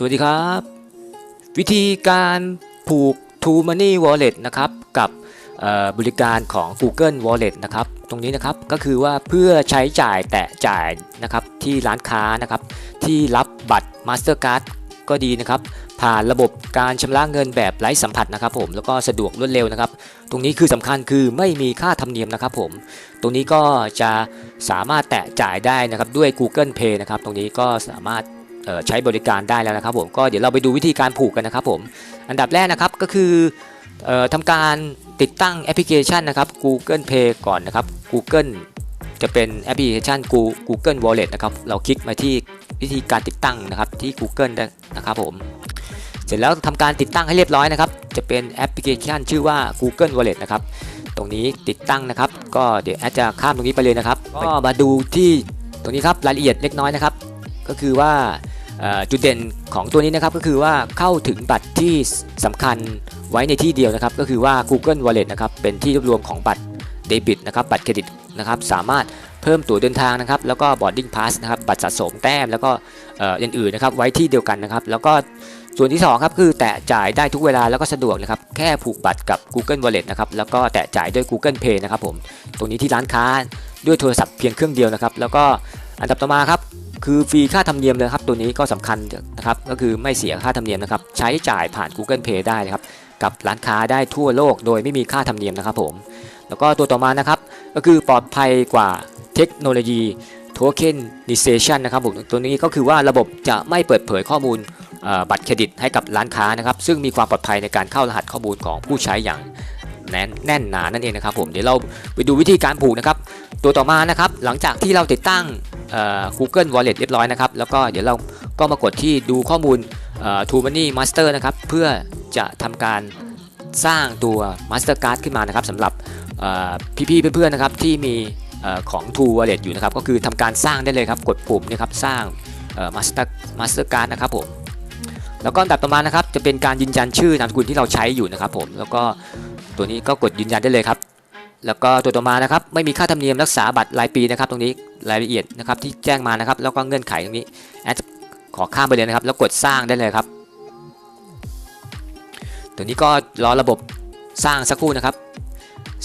สวัสดีครับ วิธีการผูก True Money Wallet นะครับกับบริการของ Google Wallet นะครับตรงนี้นะครับก็คือว่าเพื่อใช้จ่ายแตะจ่ายนะครับที่ร้านค้านะครับที่รับบัตร Mastercard ก็ดีนะครับผ่านระบบการชำระเงินแบบไร้สัมผัสนะครับผมแล้วก็สะดวกรวดเร็วนะครับ ตรงนี้คือสำคัญคือไม่มีค่าธรรมเนียมนะครับผม ตรงนี้ก็จะสามารถแตะจ่ายได้นะครับด้วย Google Pay นะครับตรงนี้ก็สามารถ ใช้บริการได้แล้วนะครับผมก็เดี๋ยวเราไปดูวิธีการผูกกันนะครับผมอันดับแรกนะครับก็คือออทำการติดตั้งแอปพลิเคชันนะครับ Google Pay ก่อนนะครับ Google จะเป็นแอปพลิเคชัน Google Wallet นะครับเราคลิกมาที่วิธีการติดตั้งนะครับที่ Google ได้นะครับผมเสร็จแล้วทำการติดตั้งให้เรียบร้อยนะครับ จะเป็นแอปพลิเคชันชื่อว่า Google Wallet นะครับตรงนี้ติดตั้งนะครับ ก็เดี๋ยวแอดจะข้ามตรงนี้ไปเลยนะครับ ก็มาดูที่ตรงนี้ครับรายละเอียดเล็กน้อยนะครับ ก็คือว่า จุดเด่นของตัวนี้นะครับก็คือว่าเข้าถึงบัตรที่สำคัญไว้ในที่เดียวนะครับ ก็คือว่า Google Wallet นะครับเป็นที่รวบรวมของบัตรเดบิตนะครับบัตรเครดิตนะครับสามารถเพิ่มตั๋วเดินทางนะครับ แล้วก็ boarding pass นะครับบัตรสะสมแต้มแล้วก็อื่นๆนะครับไว้ที่เดียวกันนะครับ แล้วก็ส่วนที่สองครับคือแตะจ่ายได้ทุกเวลาแล้วก็สะดวกนะครับแค่ผูกบัตรกับ Google Wallet นะครับแล้วก็แตะจ่ายด้วย Google Pay นะครับผมตรงนี้ที่ร้านค้าด้วยโทรศัพท์เพียงเครื่องเดียวนะครับ แล้วก็อันดับต่อมาครับ คือฟรีค่าธรรมเนียมเลยครับตัวนี้ก็สำคัญนะครับก็คือไม่เสียค่าธรรมเนียมนะครับใช้จ่ายผ่าน Google Pay ได้นะครับกับร้านค้าได้ทั่วโลกโดยไม่มีค่าธรรมเนียมนะครับผมแล้วก็ตัวต่อมานะครับก็คือปลอดภัยกว่าเทคโนโลยี tokenization นะครับผมตัวนี้ก็คือว่าระบบจะไม่เปิดเผยข้อมูลบัตรเครดิตให้กับร้านค้านะครับซึ่งมีความปลอดภัยในการเข้ารหัสข้อมูลของผู้ใช้อย่างแน่นแน่นหนานั่นเองนะครับผมเดี๋ยวเราไปดูวิธีการผูกนะครับ ตัวต่อมานะครับหลังจากที่เราติดตั้ง Google Wallet เรียบร้อยนะครับ แล้วก็เดี๋ยวเราก็มากดที่ดูข้อมูล True Money Master นะครับ เพื่อจะทำการสร้างตัว Mastercard ขึ้นมานะครับสำหรับพี่ๆเพื่อนๆนะครับที่มีอของ True Wallet อยู่นะครับ ก็คือทำการสร้างได้เลยครับ กดปุ่มนะครับสร้างเอ่อ Master Mastercard นะครับผมแล้วก็อันดับต่อมานะครับจะเป็นการยืนยันชื่อนามสกุลที่เราใช้อยู่นะครับผมแล้วก็ตัวนี้ก็กดยืนยันได้เลยครับ แล้วก็ตัวต่อมานะครับไม่มีค่าธรรมเนียมรักษาบัตรรายปีนะครับตรงนี้รายละเอียดนะครับที่แจ้งมานะครับแล้วก็เงื่อนไขตรงนี้แอดขอข้ามไปเลยนะครับ แล้วกดสร้างได้เลยครับ ตัวนี้ก็รอระบบสร้างสักครู่นะครับ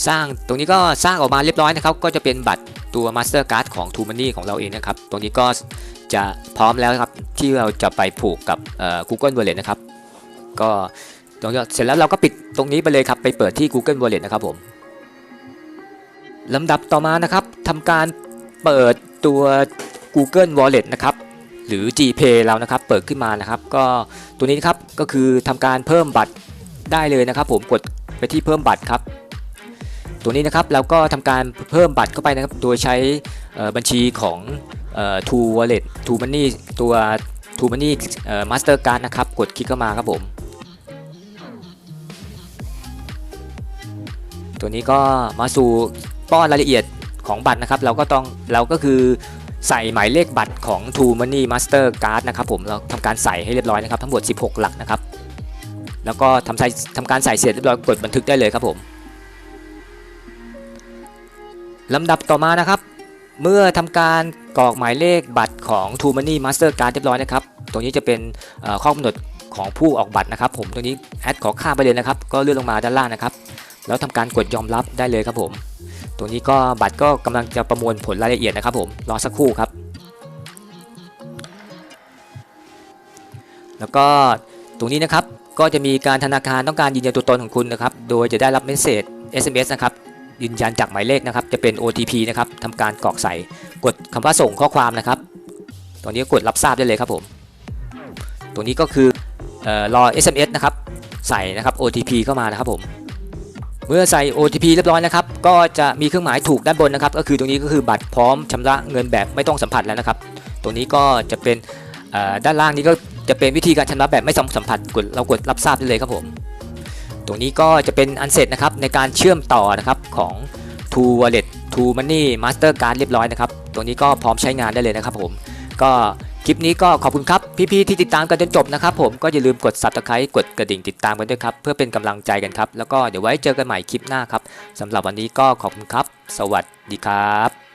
สร้างตรงนี้ก็สร้างออกมาเรียบร้อยนะครับ ก็จะเป็นบัตรตัว Mastercard ของ True Money ของเราเองนะครับ ตรงนี้ก็จะพร้อมแล้วครับที่เราจะไปผูกกับเอ่อ Google Wallet นะครับ ก็ตรงนี้เสร็จแล้วเราก็ปิดตรงนี้ไปเลยครับ ไปเปิดที่ Google Wallet นะครับผม ลำดับต่อมานะครับทำการเปิดตัว Google Wallet นะครับหรือ Gpay เรานะครับเปิดขึ้นมานะครับ ก็ตัวนี้นครับก็คือทำการเพิ่มบัตรได้เลยนะครับ ผมกดไปที่เพิ่มบัตรครับ ตัวนี้นะครับเราก็ทำการเพิ่มบัตรเข้าไปนะครับ โดยใช้บัญชีของออ True Wallet True Money ตัว True Money Mastercard นะครับกดคลิกเข้ามาครับผม ตัวนี้ก็มาสู่ป้อนรายละเอียดของบัตรนะครับ เราก็ต้องเราก็คือใส่หมายเลขบัตรของ True Money Master Card นะครับผมเราทำการใส่ให้เรียบร้อยนะครับ ทั้งหมด 16 หลักนะครับ แล้วก็ทำใส่ทำการใส่เสร็จเรียบร้อยกดบันทึกได้เลยครับผมลำดับต่อมานะครับ เมื่อทำการกรอกหมายเลขบัตรของ True Money Master Card เรียบร้อยนะครับ ตรงนี้จะเป็นข้อกำหนดของผู้ออกบัตรนะครับ ผมตรงนี้แอดขอข้ามไปเลยนะครับ ก็เลื่อนลงมาด้านล่างนะครับ แล้วทำการกดยอมรับได้เลยครับผม ตรงนี้ก็บัตรก็กำลังจะประมวลผลรายละเอียดนะครับผมรอสักครู่ครับ แล้วก็ตรงนี้นะครับก็จะมีการธนาคารต้องการยืนยันตัวตนของคุณนะครับ โดยจะได้รับเมสเซจ SMS นะครับยืนยันจากหมายเลขนะครับ จะเป็น OTP นะครับทำการกรอกใส่ กดคำว่าส่งข้อความนะครับ ตรงนี้กดรับทราบได้เลยครับผม ตรงนี้ก็คือออรอ SMS นะครับ ใส่นะครับ OTP เข้ามานะครับผม เมื่อใส่ OTP เรียบร้อยนะครับ ก็จะมีเครื่องหมายถูกด้านบนนะครับ ก็คือตรงนี้ก็คือบัตรพร้อมชำระเงินแบบไม่ต้องสัมผัสแล้วนะครับ ตรงนี้ก็จะเป็นด้านล่างนี้ก็จะเป็นวิธีการชำระแบบไม่สัมผัสกดเรากดรับทราบได้เลยครับผม ตรงนี้ก็จะเป็นอันเสร็จนะครับในการเชื่อมต่อนะครับของ True Wallet True Money Mastercard เรียบร้อยนะครับ ตรงนี้ก็พร้อมใช้งานได้เลยนะครับผม ก็ คลิปนี้ก็ขอบคุณครับ พี่ๆที่ติดตามกันจนจบนะครับผมก็อย่าลืมกด subscribe กดกระดิ่งติดตามกันด้วยครับเพื่อเป็นกำลังใจกันครับ แล้วก็เดี๋ยวไว้เจอกันใหม่คลิปหน้าครับสำหรับวันนี้ก็ขอบคุณครับ สวัสดีครับ